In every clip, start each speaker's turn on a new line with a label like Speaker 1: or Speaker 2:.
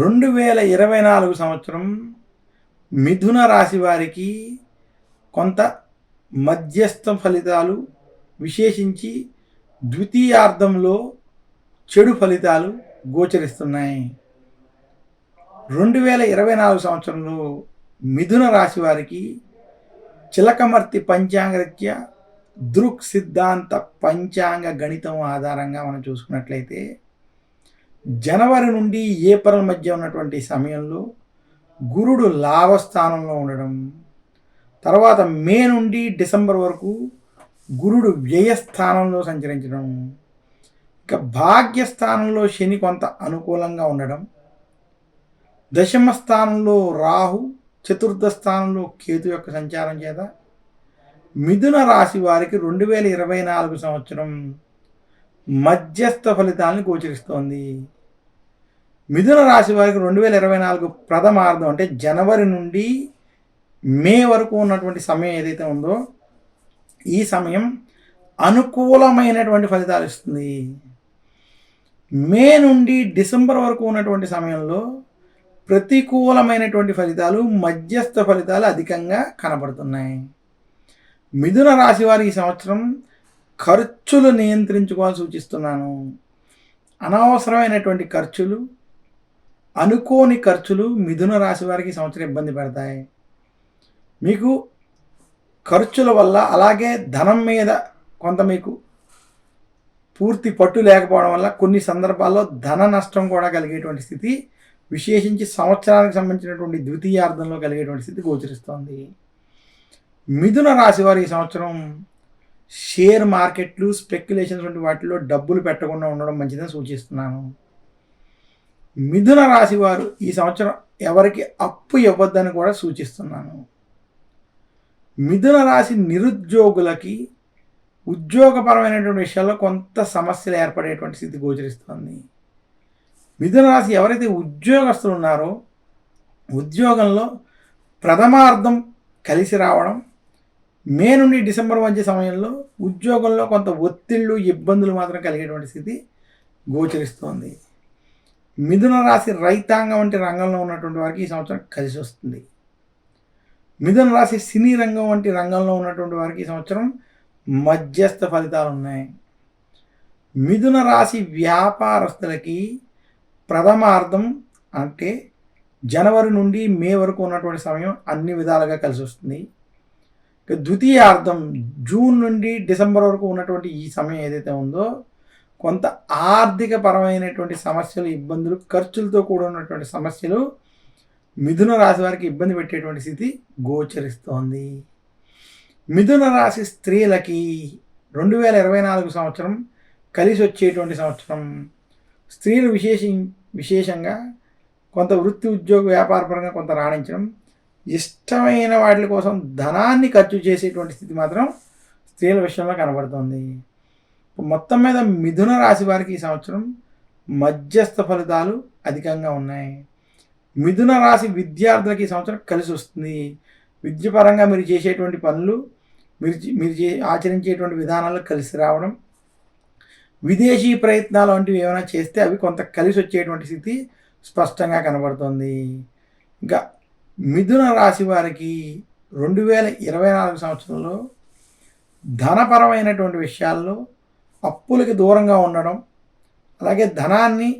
Speaker 1: రెండు వేల ఇరవై నాలుగు సంవత్సరం మిథున రాశి వారికి కొంత మధ్యస్థ ఫలితాలు విశేషించి ద్వితీయార్థంలో చెడు ఫలితాలు గోచరిస్తున్నాయి. రెండు వేల ఇరవై నాలుగు సంవత్సరంలో మిథున రాశి వారికి చిలకమర్తి పంచాంగరీత్య దృక్ సిద్ధాంత పంచాంగ గణితం ఆధారంగా మనం చూసుకున్నట్లయితే జనవరి నుండి ఏప్రిల్ మధ్య ఉన్నటువంటి సమయంలో గురుడు లాభస్థానంలో ఉండడం తర్వాత మే నుండి డిసెంబర్ వరకు గురుడు వ్యయస్థానంలో సంచరించడం ఇక భాగ్యస్థానంలో శని కొంత అనుకూలంగా ఉండడం దశమ స్థానంలో రాహు చతుర్థ స్థానంలో కేతు యొక్క సంచారం చేత మిథున రాశి వారికి రెండు వేల ఇరవై నాలుగు సంవత్సరం మధ్యస్థ ఫలితాలను గోచరిస్తోంది. మిథున రాశి వారికి రెండు వేల ఇరవై నాలుగు ప్రథమార్థం అంటే జనవరి నుండి మే వరకు ఉన్నటువంటి సమయం ఏదైతే ఉందో ఈ సమయం అనుకూలమైనటువంటి ఫలితాలు ఇస్తుంది. మే నుండి డిసెంబర్ వరకు ఉన్నటువంటి సమయంలో ప్రతికూలమైనటువంటి ఫలితాలు మధ్యస్థ ఫలితాలు అధికంగా కనబడుతున్నాయి. మిథున రాశి వారి ఈ సంవత్సరం ఖర్చులు నియంత్రించుకోవాలని సూచిస్తున్నాను. అనవసరమైనటువంటి ఖర్చులు అనుకోని ఖర్చులు మిథున రాశి వారికి సంవత్సరం ఇబ్బంది పెడతాయి. మీకు ఖర్చుల వల్ల అలాగే ధనం మీద కొంత మీకు పూర్తి పట్టు లేకపోవడం వల్ల కొన్ని సందర్భాల్లో ధన నష్టం కూడా కలిగేటువంటి స్థితి విశేషించి సంవత్సరానికి సంబంధించినటువంటి ద్వితీయార్థంలో కలిగేటువంటి స్థితి గోచరిస్తోంది. మిథున రాశి వారు ఈ సంవత్సరం షేర్ మార్కెట్లు స్పెక్యులేషన్స్ వంటి వాటిలో డబ్బులు పెట్టకుండా ఉండడం మంచిదని సూచిస్తున్నాను. మిథున రాశి వారు ఈ సంవత్సరం ఎవరికి అప్పు ఇవ్వద్దని కూడా సూచిస్తున్నాను. మిథున రాశి నిరుద్యోగులకి ఉద్యోగపరమైనటువంటి విషయాల్లో కొంత సమస్యలు ఏర్పడేటువంటి స్థితి గోచరిస్తుంది. మిథున రాశి ఎవరైతే ఉద్యోగస్తులు ఉన్నారో ఉద్యోగంలో ప్రథమార్థం కలిసి రావడం మే నుండి డిసెంబర్ మధ్య సమయంలో ఉద్యోగంలో కొంత ఒత్తిళ్ళు ఇబ్బందులు మాత్రం కలిగేటువంటి స్థితి గోచరిస్తోంది. మిథున రాశి రైతాంగం వంటి రంగంలో ఉన్నటువంటి వారికి ఈ సంవత్సరం కలిసి వస్తుంది. మిథున రాశి సినీ రంగం వంటి రంగంలో ఉన్నటువంటి వారికి ఈ సంవత్సరం మధ్యస్థ ఫలితాలు ఉన్నాయి. మిథున రాశి వ్యాపారస్తులకి ప్రథమార్థం అంటే జనవరి నుండి మే వరకు ఉన్నటువంటి సమయం అన్ని విధాలుగా కలిసి వస్తుంది. ద్వితీయార్థం జూన్ నుండి డిసెంబర్ వరకు ఉన్నటువంటి ఈ సమయం ఏదైతే ఉందో కొంత ఆర్థిక పరమైనటువంటి సమస్యలు ఇబ్బందులు ఖర్చులతో కూడినటువంటి సమస్యలు మిథున రాశి వారికి ఇబ్బంది పెట్టేటువంటి స్థితి గోచరిస్తోంది. మిథున రాశి స్త్రీలకి రెండు వేల ఇరవై నాలుగు సంవత్సరం కలిసి వచ్చేటువంటి సంవత్సరం. స్త్రీలు విశేష విశేషంగా కొంత వృత్తి ఉద్యోగ వ్యాపారపరంగా కొంత రాణించడం ఇష్టమైన వాటి కోసం ధనాన్ని ఖర్చు చేసేటువంటి స్థితి మాత్రం స్త్రీల విషయంలో కనబడుతుంది. మొత్తం మీద మిథున రాశి వారికి ఈ సంవత్సరం మధ్యస్థ ఫలితాలు అధికంగా ఉన్నాయి. మిథున రాశి విద్యార్థులకి ఈ సంవత్సరం కలిసి వస్తుంది. విద్యపరంగా మీరు చేసేటువంటి పనులు మీరు మీరు చే ఆచరించేటువంటి విధానాలు కలిసి రావడం విదేశీ ప్రయత్నాలు వంటివి ఏమైనా చేస్తే అవి కొంత కలిసి వచ్చేటువంటి స్థితి స్పష్టంగా కనబడుతుంది. ఇంకా మిథున రాశి వారికి రెండు వేల ఇరవై నాలుగు సంవత్సరంలో ధనపరమైనటువంటి విషయాల్లో అప్పులకి దూరంగా ఉండడం అలాగే ధనాన్ని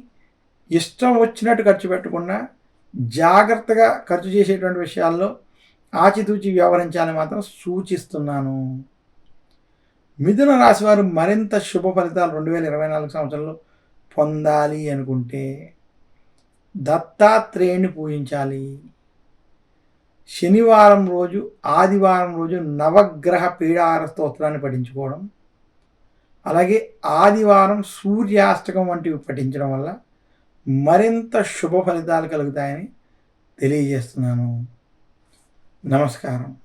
Speaker 1: ఇష్టం వచ్చినట్టు ఖర్చు పెట్టకుండా జాగ్రత్తగా ఖర్చు చేసేటువంటి విషయాల్లో ఆచితూచి వ్యవహరించాలని మాత్రం సూచిస్తున్నాను. మిథున రాశి వారు మరింత శుభ ఫలితాలు రెండు వేల ఇరవై నాలుగు సంవత్సరంలో పొందాలి అనుకుంటే దత్తాత్రేయుని పూజించాలి. శనివారం రోజు ఆదివారం రోజు నవగ్రహ పీడార స్తోత్రాన్ని పఠించుకోవడం అలాగే ఆదివారం సూర్యాష్టకం వంటివి పఠించడం వల్ల మరింత శుభ ఫలితాలు కలుగుతాయని తెలియజేస్తున్నాను. నమస్కారం.